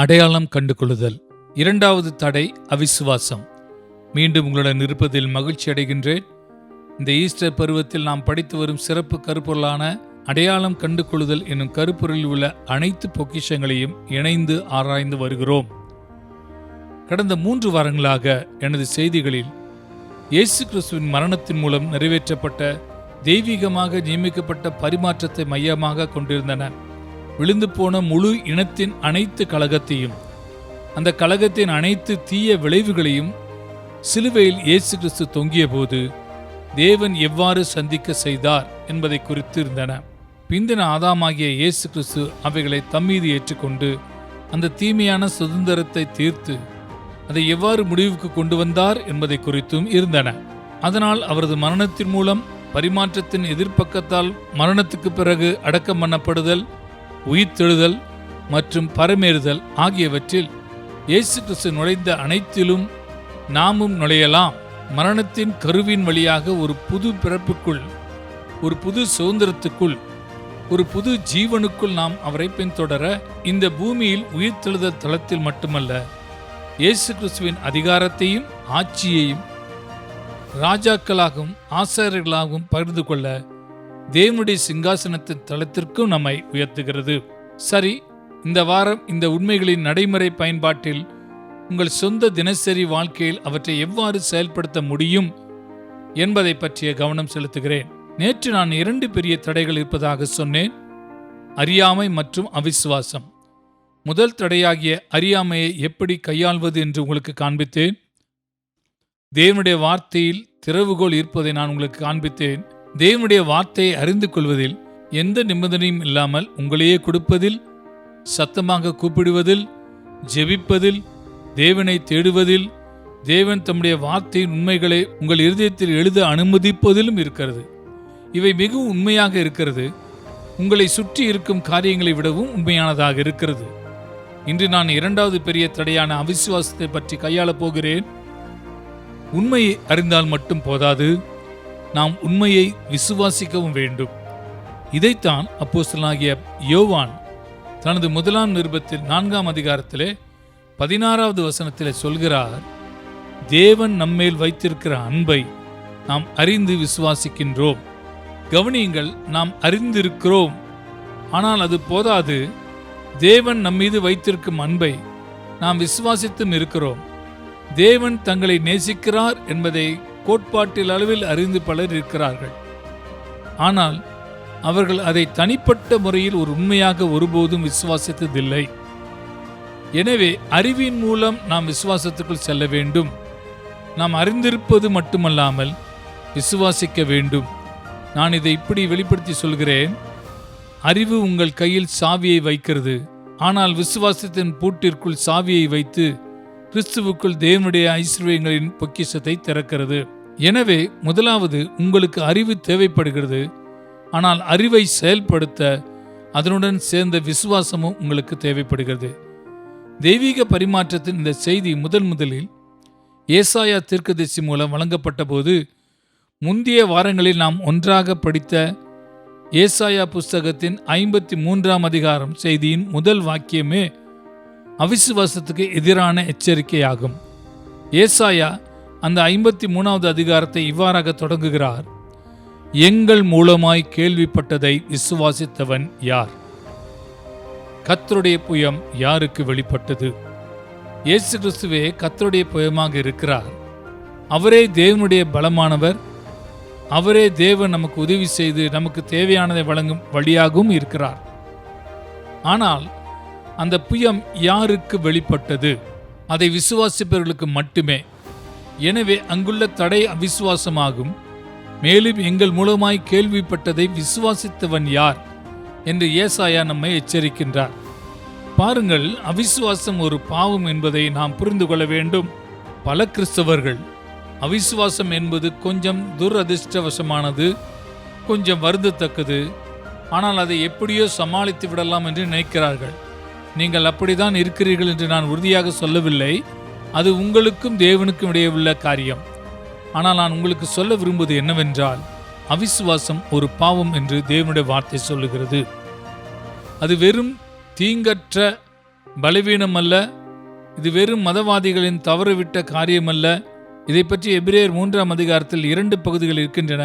அடையாளம் கண்டு கொள்ளுதல் இரண்டாவது தடை அவிசுவாசம். மீண்டும் உங்களுடன் இருப்பதில் மகிழ்ச்சி அடைகின்றேன். இந்த ஈஸ்டர் பருவத்தில் நாம் படித்து வரும் சிறப்பு கருப்பொருளான அடையாளம் கண்டு கொள்ளுதல் என்னும் கருப்பொருளில் உள்ள அனைத்து பொக்கிஷங்களையும் இணைந்து ஆராய்ந்து வருகிறோம். கடந்த மூன்று வாரங்களாக எனது செய்திகளில் இயேசு கிறிஸ்துவின் மரணத்தின் மூலம் நிறைவேற்றப்பட்ட தெய்வீகமாக நியமிக்கப்பட்ட பரிமாற்றத்தை மையமாக கொண்டிருந்தன. விழுந்து போன முழு இனத்தின் அனைத்து கழகத்தையும் அந்த கழகத்தின் அனைத்து தீய விளைவுகளையும் சிலுவையில் இயேசு கிறிஸ்து தொங்கிய போது தேவன் எவ்வாறு சந்திக்க செய்தார் என்பதை குறித்து இருந்தன பிந்தின ஆதாமாகிய இயேசு கிறிஸ்து அவைகளை தம்மீது ஏற்றுக்கொண்டு அந்த தீமையான சுதந்திரத்தை தீர்த்து அதை எவ்வாறு முடிவுக்கு கொண்டு வந்தார் என்பதை குறித்தும் இருந்தன. அதனால் அவரது மரணத்தின் மூலம் பரிமாற்றத்தின் எதிர்ப்பக்கத்தால் மரணத்துக்கு பிறகு அடக்கம் பண்ணப்படுதல் உயிர்த்தெழுதல் மற்றும் பரமேறுதல் ஆகியவற்றில் இயேசு கிறிஸ்து நுழைந்த அனைத்திலும் நாமும் நுழையலாம். மரணத்தின் கருவின் வழியாக ஒரு புது பிறப்புக்குள் ஒரு புது சுதந்திரத்துக்குள் ஒரு புது ஜீவனுக்குள் நாம் அவரை பின்தொடர இந்த பூமியில் உயிர்த்தெழுதல் தளத்தில் மட்டுமல்ல இயேசு கிறிஸ்துவின் அதிகாரத்தையும் ஆட்சியையும் ராஜாக்களாகவும் ஆசாரியர்களாகவும் பகிர்ந்து கொள்ள தேவனுடைய சிங்காசனத்து தளத்திற்கும் நம்மை உயர்த்துகிறது. சரி இந்த வாரம் இந்த உண்மைகளின் நடைமுறை பயன்பாட்டில் உங்கள் சொந்த தினசரி வாழ்க்கையில் அவற்றை எவ்வாறு செயல்படுத்த முடியும் என்பதை பற்றிய கவனம் செலுத்துகிறேன். நேற்று நான் இரண்டு பெரிய தடைகள் இருப்பதாக சொன்னேன். அறியாமை மற்றும் அவிசுவாசம். முதல் தடையாகிய அறியாமையை எப்படி கையாள்வது என்று உங்களுக்கு காண்பித்தேன். தேவனுடைய வார்த்தையில் திறவுகோல் இருப்பதை நான் உங்களுக்கு காண்பித்தேன். தேவனுடைய வார்த்தையை அறிந்து கொள்வதில் எந்த நிபந்தனையும் இல்லாமல் உங்களையே கொடுப்பதில் சத்தமாக கூப்பிடுவதில் ஜெபிப்பதில் தேவனை தேடுவதில் தேவன் தம்முடைய வார்த்தையின் உண்மைகளை உங்கள் இருதயத்தில் எழுத அனுமதிப்பதிலும் இருக்கிறது. இவை மிகவும் உண்மையாக இருக்கிறது. உங்களை சுற்றி இருக்கும் காரியங்களை விடவும் உண்மையானதாக இருக்கிறது. இன்று நான் இரண்டாவது பெரிய தடையான அவிசுவாசத்தை பற்றி கையாளப் போகிறேன். உண்மையை அறிந்தால் மட்டும் போதாது. நாம் உண்மையை விசுவாசிக்கவும் வேண்டும். இதைத்தான் அப்போஸ்தலனாகிய யோவான் தனது முதலாம் நிருபத்தில் நான்காம் அதிகாரத்திலே பதினாறாவது வசனத்திலே சொல்கிறார் தேவன் நம்மேல் வைத்திருக்கிற அன்பை நாம் அறிந்து விசுவாசிக்கின்றோம். கவனியுங்கள் நாம் அறிந்திருக்கிறோம். ஆனால் அது போதாது. தேவன் நம்மீது வைத்திருக்கும் அன்பை நாம் விசுவாசித்தும் இருக்கிறோம். தேவன் தங்களை நேசிக்கிறார் என்பதை கோட்பாட்டில் அளவில் அறிந்து பலர் இருக்கிறார்கள். ஆனால் அவர்கள் அதை தனிப்பட்ட முறையில் ஒரு உண்மையாக ஒருபோதும் விசுவாசித்ததில்லை. எனவே அறிவின் மூலம் நாம் விசுவாசத்துக்குள் செல்ல வேண்டும். நாம் அறிந்திருப்பது மட்டுமல்லாமல் விசுவாசிக்க வேண்டும். நான் இதை இப்படி வெளிப்படுத்தி சொல்கிறேன். அறிவு உங்கள் கையில் சாவியை வைக்கிறது. ஆனால் விசுவாசத்தின் பூட்டிற்குள் சாவியை வைத்து கிறிஸ்துவுக்குள் தேவனுடைய ஐஸ்வர்யங்களின் பொக்கிஷத்தை திறக்கிறது. எனவே முதலாவது உங்களுக்கு அறிவு தேவைப்படுகிறது. ஆனால் அறிவை செயல்படுத்த அதனுடன் சேர்ந்த விசுவாசமும் உங்களுக்கு தேவைப்படுகிறது. தெய்வீக பரிமாற்றத்தின் இந்த செய்தி முதன் முதலில் ஏசாயா தீர்க்கதரிசி மூலம் வழங்கப்பட்ட போது முந்தைய வாரங்களில் நாம் ஒன்றாக படித்த ஏசாயா புஸ்தகத்தின் ஐம்பத்தி மூன்றாம் அதிகாரம் செய்தியின் முதல் வாக்கியமே அவிசுவாசத்துக்கு எதிரான எச்சரிக்கையாகும். ஏசாயா அந்த ஐம்பத்தி மூணாவது அதிகாரத்தை இவ்வாறாக தொடங்குகிறார். எங்கள் மூலமாய் கேள்விப்பட்டதை விசுவாசித்தவன் யார்? கத்தருடைய புயம் யாருக்கு வெளிப்பட்டது? இயேசு கிறிஸ்துவே கத்தருடைய புயமாக இருக்கிறார். அவரே தேவனுடைய பலமானவர். அவரே தேவன் நமக்கு உதவி செய்து நமக்கு தேவையானதை வழங்கும் வழியாகவும் இருக்கிறார். ஆனால் அந்த புயம் யாருக்கு வெளிப்பட்டது? அதை விசுவாசிப்பவர்களுக்கு மட்டுமே. எனவே அங்குள்ள தடை அவிசுவாசமாகும். மேலும் எங்கள் மூலமாய் கேள்விப்பட்டதை விசுவாசித்தவன் யார்? என்று ஏசாயா நம்மை எச்சரிக்கின்றார். பாருங்கள் அவிசுவாசம் ஒரு பாவம் என்பதை நாம் புரிந்து கொள்ள வேண்டும். பல கிறிஸ்தவர்கள் அவிசுவாசம் என்பது கொஞ்சம் துரதிர்ஷ்டவசமானது கொஞ்சம் வருந்தத்தக்கது. ஆனால் அதை எப்படியோ சமாளித்து விடலாம் என்று நினைக்கிறார்கள். நீங்கள் அப்படித்தான் இருக்கிறீர்கள் என்று நான் உறுதியாக சொல்லவில்லை. அது உங்களுக்கும் தேவனுக்கும் இடையே உள்ள காரியம். ஆனால் நான் உங்களுக்கு சொல்ல விரும்புவது என்னவென்றால் அவிசுவாசம் ஒரு பாவம் என்று தேவனுடைய வார்த்தை சொல்லுகிறது. அது வெறும் தீங்கற்ற பலவீனம் அல்ல இது வெறும் மதவாதிகளின் தவறுவிட்ட காரியமல்ல. இதை பற்றி எபிரேயர் மூன்றாம் அதிகாரத்தில் இரண்டு பகுதிகள் இருக்கின்றன.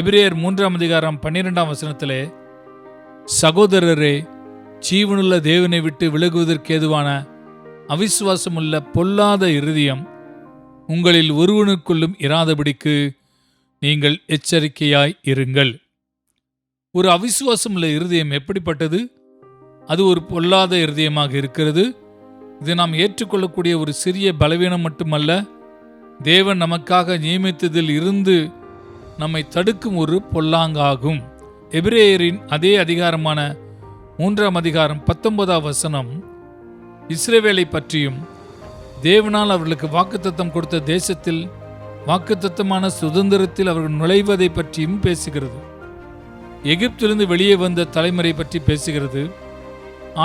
எபிரேயர் மூன்றாம் அதிகாரம் பன்னிரெண்டாம் வசனத்திலே சகோதரரே ஜீவனுள்ள தேவனை விட்டு விலகுவதற்கு ஏதுவான அவிசுவாசமுள்ள பொல்லாத இருதயம் உங்களில் ஒருவனுக்குள்ளும் இராதபடிக்கு நீங்கள் எச்சரிக்கையாய் இருங்கள். ஒரு அவிசுவாசமுள்ள இருதயம் எப்படிப்பட்டது? அது ஒரு பொல்லாத இருதயமாக இருக்கிறது. இது நாம் ஏற்றுக்கொள்ளக்கூடிய ஒரு சிறிய பலவீனம் மட்டுமல்ல தேவன் நமக்காக நியமித்ததில் இருந்து நம்மை தடுக்கும் ஒரு பொல்லாங்காகும். எபிரேயரின் அதே அதிகாரமான மூன்றாம் அதிகாரம் பத்தொன்பதாம் வசனம். இஸ்ரேவேலை பற்றியும் தேவனால் அவர்களுக்கு வாக்குத்தத்தம் கொடுத்த தேசத்தில் வாக்குத்தத்தமான சுதந்திரத்தில் அவர்கள் நுழைவதை பற்றியும் பேசுகிறது. எகிப்திலிருந்து வெளியே வந்த தலைமுறை பற்றி பேசுகிறது.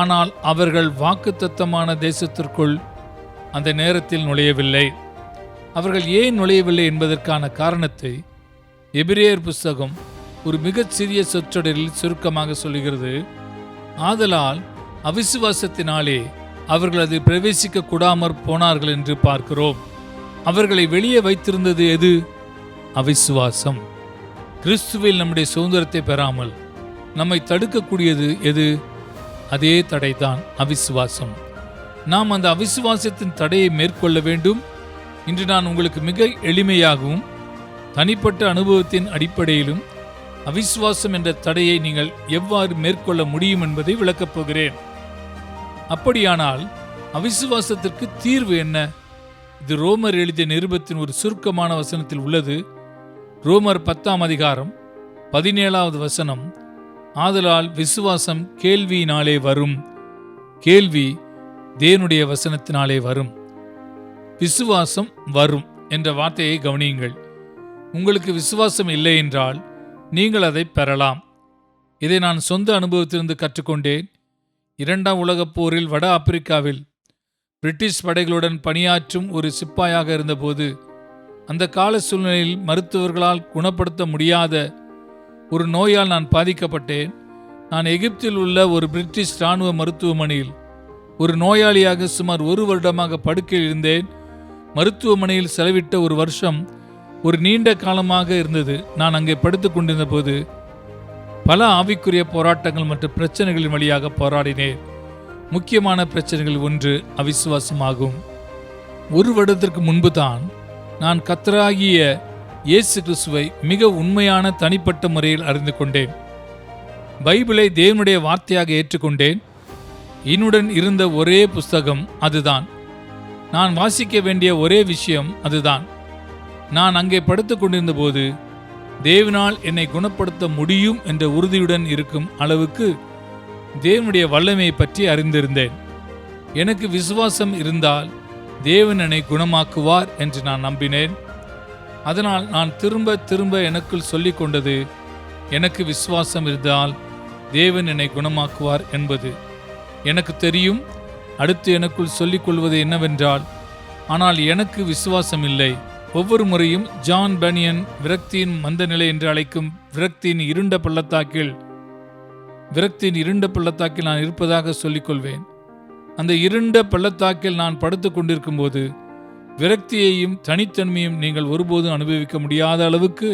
ஆனால் அவர்கள் வாக்குத்தத்தமான தேசத்திற்குள் அந்த நேரத்தில் நுழையவில்லை. அவர்கள் ஏன் நுழையவில்லை என்பதற்கான காரணத்தை எபிரேயர் புஸ்தகம் ஒரு மிகச்சிறிய சொற்றொடரில் சுருக்கமாக சொல்கிறது ஆதலால் அவிசுவாசத்தினாலே அவர்கள் அது பிரவேசிக்க கூடாமற் போனார்கள் என்று பார்க்கிறோம். அவர்களை வெளியே வைத்திருந்தது எது? அவிசுவாசம். கிறிஸ்துவில் நம்முடைய சுதந்திரத்தை பெறாமல் நம்மை தடுக்கக்கூடியது எது? அதே தடைதான் அவிசுவாசம். நாம் அந்த அவிசுவாசத்தின் தடையை மேற்கொள்ள வேண்டும். இன்று நான் உங்களுக்கு மிக எளிமையாகவும் தனிப்பட்ட அனுபவத்தின் அடிப்படையிலும் அவிசுவாசம் என்ற தடையை நீங்கள் எவ்வாறு மேற்கொள்ள முடியும் என்பதை விளக்கப் போகிறேன். அப்படியானால் அவிசுவாசத்திற்கு தீர்வு என்ன? இது ரோமர் எழுதிய நிருபத்தின் ஒரு சுருக்கமான வசனத்தில் உள்ளது. ரோமர் பத்தாம் அதிகாரம் பதினேழாவது வசனம் ஆதலால் விசுவாசம் கேள்வியினாலே வரும். கேள்வி தேவனுடைய வசனத்தினாலே வரும். விசுவாசம் வரும் என்ற வார்த்தையை கவனியுங்கள். உங்களுக்கு விசுவாசம் இல்லை என்றால் நீங்கள் அதை பெறலாம். இதை நான் சொந்த அனுபவத்திலிருந்து கற்றுக்கொண்டேன். இரண்டாம் உலகப் போரில் வட ஆப்பிரிக்காவில் பிரிட்டிஷ் படைகளுடன் பணியாற்றும் ஒரு சிப்பாயாக இருந்தபோது அந்த கால சூழ்நிலையில் மருத்துவர்களால் குணப்படுத்த முடியாத ஒரு நோயால் நான் பாதிக்கப்பட்டேன். நான் எகிப்தில் உள்ள ஒரு பிரிட்டிஷ் இராணுவ மருத்துவமனையில் ஒரு நோயாளியாக சுமார் ஒரு வருடமாக படுக்கையில் இருந்தேன். மருத்துவமனையில் செலவிட்ட ஒரு வருஷம் ஒரு நீண்ட காலமாக இருந்தது. நான் அங்கே படுத்து கொண்டிருந்த போது பல ஆவிக்குரிய போராட்டங்கள் மற்றும் பிரச்சனைகளின் வழியாக போராடினேன். முக்கியமான பிரச்சனைகள் ஒன்று அவிசுவாசமாகும். ஒரு வருடத்திற்கு முன்பு தான் நான் கத்தராகிய இயேசு கிறிஸ்துவை மிக உண்மையான தனிப்பட்ட முறையில் அறிந்து கொண்டேன். பைபிளை தேவனுடைய வார்த்தையாக ஏற்றுக்கொண்டேன். என்னுடன் இருந்த ஒரே புஸ்தகம் அதுதான். நான் வாசிக்க வேண்டிய ஒரே விஷயம் அதுதான். நான் அங்கே படுத்து கொண்டிருந்த போது தேவனால் என்னை குணப்படுத்த முடியும் என்ற உறுதியுடன் இருக்கும் அளவுக்கு தேவனுடைய வல்லமையை பற்றி அறிந்திருந்தேன். எனக்கு விசுவாசம் இருந்தால் தேவன் என்னை குணமாக்குவார் என்று நான் நம்பினேன். அதனால் நான் திரும்ப திரும்ப எனக்குள் சொல்லிக் கொண்டது எனக்கு விசுவாசம் இருந்தால் தேவன் என்னை குணமாக்குவார் என்பது. எனக்கு தெரியும் அடுத்து எனக்குள் சொல்லிக் கொள்வது என்னவென்றால் ஆனால் எனக்கு விசுவாசம் இல்லை. ஒவ்வொரு முறையும் ஜான் பனியன் விரக்தியின் மந்தநிலை என்று அழைக்கும் விரக்தியின் இருண்ட பள்ளத்தாக்கில் விரக்தியின் இருண்ட பள்ளத்தாக்கில் நான் இருப்பதாக சொல்லிக்கொள்வேன். அந்த இருண்ட பள்ளத்தாக்கில் நான் படுத்து கொண்டிருக்கும் போது விரக்தியையும் தனித்தன்மையும் நீங்கள் ஒருபோதும் அனுபவிக்க முடியாத அளவுக்கு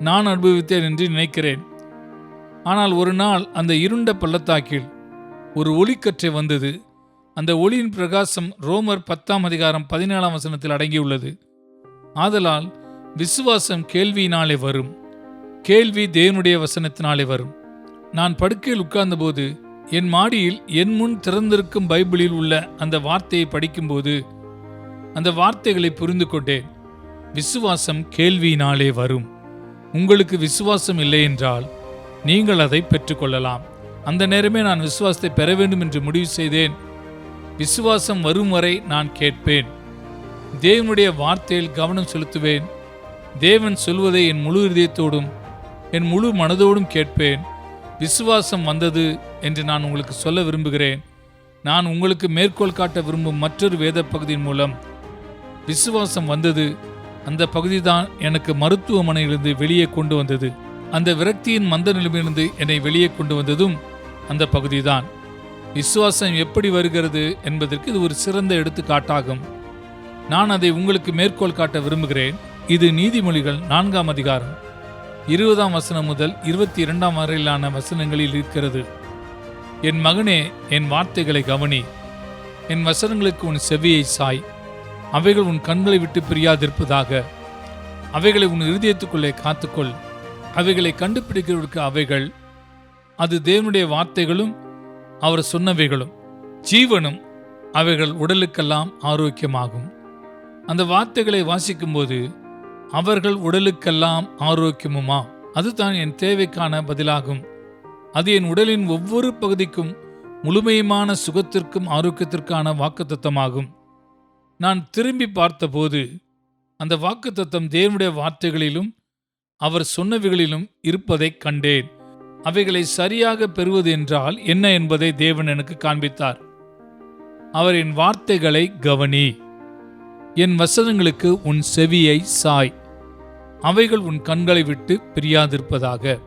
நான் அனுபவித்தேன் என்று நினைக்கிறேன். ஆனால் ஒரு நாள் அந்த இருண்ட பள்ளத்தாக்கில் ஒரு ஒளிக்கற்றை வந்தது. அந்த ஒளியின் பிரகாசம் ரோமர் பத்தாம் அதிகாரம் பதினேழாம் வசனத்தில் அடங்கியுள்ளது. ஆதலால் விசுவாசம் கேள்வியினாலே வரும். கேள்வி தேவனுடைய வசனத்தினாலே வரும். நான் படுக்கையில் உட்கார்ந்தபோது என் மாடியில் என் முன் திறந்திருக்கும் பைபிளில் உள்ள அந்த வார்த்தையை படிக்கும்போது அந்த வார்த்தைகளை புரிந்து கொண்டேன் விசுவாசம் கேள்வியினாலே வரும். உங்களுக்கு விசுவாசம் இல்லை என்றால் நீங்கள் அதை பெற்றுக்கொள்ளலாம். அந்த நேரமே நான் விசுவாசத்தை பெற வேண்டும் என்று முடிவு செய்தேன். விசுவாசம் வரும் வரை நான் கேட்பேன். தேவனுடைய வார்த்தையில் கவனம் செலுத்துவேன். தேவன் சொல்வதை என் முழு இதயத்தோடும் என் முழு மனதோடும் கேட்பேன். விசுவாசம் வந்தது என்று நான் உங்களுக்கு சொல்ல விரும்புகிறேன். நான் உங்களுக்கு மேற்கோள் காட்ட விரும்பும் மற்றொரு வேத பகுதியின் மூலம் விசுவாசம் வந்தது. அந்த பகுதி தான் எனக்கு மருத்துவமனையிலிருந்து வெளியே கொண்டு வந்தது. அந்த விரக்தியின் மந்த நிலைமையிலிருந்து என்னை வெளியே கொண்டு வந்ததும் அந்த பகுதிதான். விசுவாசம் எப்படி வருகிறது என்பதற்கு இது ஒரு சிறந்த எடுத்துக்காட்டாகும். நான் அதை உங்களுக்கு மேற்கோள் காட்ட விரும்புகிறேன். இது நீதிமொழிகள் நான்காம் அதிகாரம். இருபதாம் வசனம் முதல் இருபத்தி இரண்டாம் வரையிலான வசனங்களில் இருக்கிறது. என் மகனே என் வார்த்தைகளை கவனி. என் வசனங்களுக்கு உன் செவியை சாய். அவைகள் உன் கண்களை விட்டு பிரியாதிருப்பதாக. அவைகளை உன் இருதயத்துக்குள்ளே காத்துக்கொள். அவைகளை கண்டுபிடிக்கிறவருக்கு அவைகள். அது தேவனுடைய வார்த்தைகளும் அவர் சொன்னவைகளும். ஜீவனும் அவைகள் உடலுக்கெல்லாம் ஆரோக்கியமாகும். அந்த வார்த்தைகளை வாசிக்கும்போது அவர்கள் உடலுக்கெல்லாம் ஆரோக்கியமுமா? அதுதான் என் தேவைக்கான பதிலாகும். அது என் உடலின் ஒவ்வொரு பகுதிக்கும் முழுமையுமான சுகத்திற்கும் ஆரோக்கியத்திற்கான வாக்குத்தத்தமாகும். நான் திரும்பி பார்த்தபோது அந்த வாக்குத்தத்தம் தேவனுடைய வார்த்தைகளிலும் அவர் சொன்னவைகளிலும் இருப்பதைக் கண்டேன். அவைகளை சரியாக பெறுவது என்றால் என்ன என்பதை தேவன் எனக்கு காண்பித்தார். அவரின் வார்த்தைகளை கவனி. என் வசனங்களுக்கு உன் செவியை சாய். அவைகள் உன் கண்களை விட்டு பிரியாதிருப்பதாக.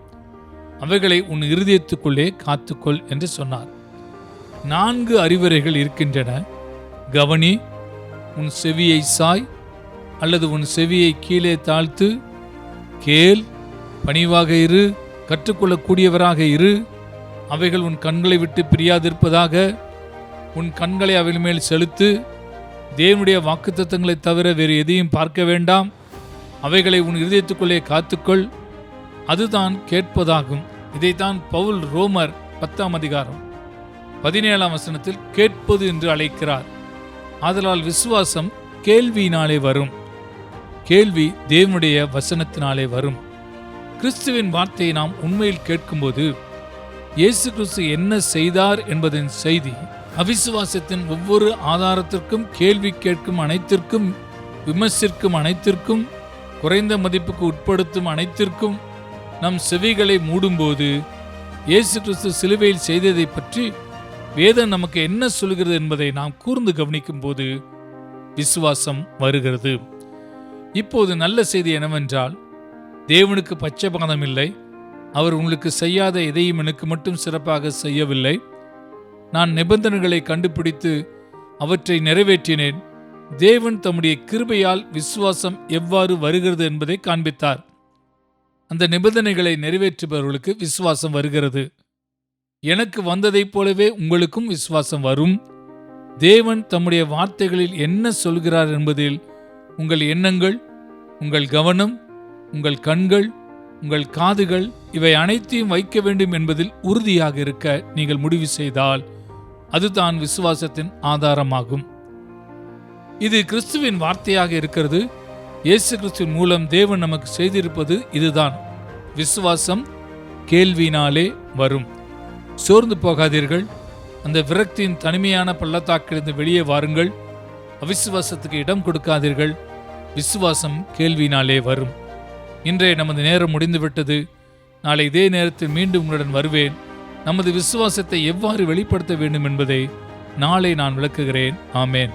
அவைகளை உன் இருதயத்துக்குள்ளே காத்துக்கொள் என்று சொன்னார். நான்கு அறிவுரைகள் இருக்கின்றன. கவனி உன் செவியை சாய் அல்லது உன் செவியை கீழே தாழ்த்து கேள் பணிவாக இரு கற்றுக்கொள்ளக்கூடியவராக இரு. அவைகள் உன் கண்களை விட்டு பிரியாதிருப்பதாக உன் கண்களை அவைகள் மேல் செலுத்து தேவனுடைய வாக்குத்தத்தங்களை தவிர வேறு எதையும் பார்க்க வேண்டாம். அவைகளை உன் இதயத்துக்குள்ளே காத்துக்கொள். அதுதான் கேட்பதாகும். இதைத்தான் பவுல் ரோமர் பத்தாம் அதிகாரம் பதினேழாம் வசனத்தில் கேட்பது என்று அழைக்கிறார். ஆதலால் விசுவாசம் கேள்வியினாலே வரும். கேள்வி தேவனுடைய வசனத்தினாலே வரும். கிறிஸ்துவின் வார்த்தையை நாம் உண்மையில் கேட்கும்போது இயேசு கிறிஸ்து என்ன செய்தார் என்பதன் செய்தி அவிசுவாசத்தின் ஒவ்வொரு ஆதாரத்திற்கும் கேள்வி கேட்கும் அனைத்திற்கும் விமர்சிக்கும் அனைத்திற்கும் குறைந்த மதிப்புக்கு உட்படுத்தும் அனைத்திற்கும் நம் செவிகளை மூடும்போது இயேசு கிறிஸ்து சிலுவையில் செய்ததை பற்றி வேதம் நமக்கு என்ன சொல்கிறது என்பதை நாம் கூர்ந்து கவனிக்கும் போது விசுவாசம் வருகிறது. இப்போது நல்ல செய்தி என்னவென்றால் தேவனுக்கு பச்சைபாதம் இல்லை. அவர் உங்களுக்கு செய்யாத எதையும் எனக்கு மட்டும் சிறப்பாக செய்யவில்லை. நான் நிபந்தனைகளை கண்டுபிடித்து அவற்றை நிறைவேற்றினேன். தேவன் தம்முடைய கிருபையால் விசுவாசம் எவ்வாறு வருகிறது என்பதை காண்பித்தார். அந்த நிபந்தனைகளை நிறைவேற்றுபவர்களுக்கு விசுவாசம் வருகிறது. எனக்கு வந்ததைப் போலவே உங்களுக்கும் விசுவாசம் வரும். தேவன் தம்முடைய வார்த்தைகளில் என்ன சொல்கிறார் என்பதில் உங்கள் எண்ணங்கள் உங்கள் கவனம் உங்கள் கண்கள் உங்கள் காதுகள் இவை அனைத்தையும் வைக்க வேண்டும் என்பதில் உறுதியாக இருக்க நீங்கள் முடிவு செய்தால் அதுதான் விசுவாசத்தின் ஆதாரமாகும். இது கிறிஸ்துவின் வார்த்தையாக இருக்கிறது. இயேசு கிறிஸ்துவின் மூலம் தேவன் நமக்கு செய்திருப்பது இதுதான். விசுவாசம் கேள்வியினாலே வரும். சோர்ந்து போகாதீர்கள். அந்த விரக்தியின் தனிமையான பள்ளத்தாக்கிலிருந்து வெளியே வாருங்கள். அவிசுவாசத்துக்கு இடம் கொடுக்காதீர்கள். விசுவாசம் கேள்வியினாலே வரும். இன்றைய நமது நேரம் முடிந்துவிட்டது. நாளை இதே நேரத்தில் மீண்டும் உங்களுடன் வருவேன். நமது விசுவாசத்தை எவ்வாறு வெளிப்படுத்த வேண்டும் என்பதை நாளை நான் விளக்குகிறேன். ஆமேன்.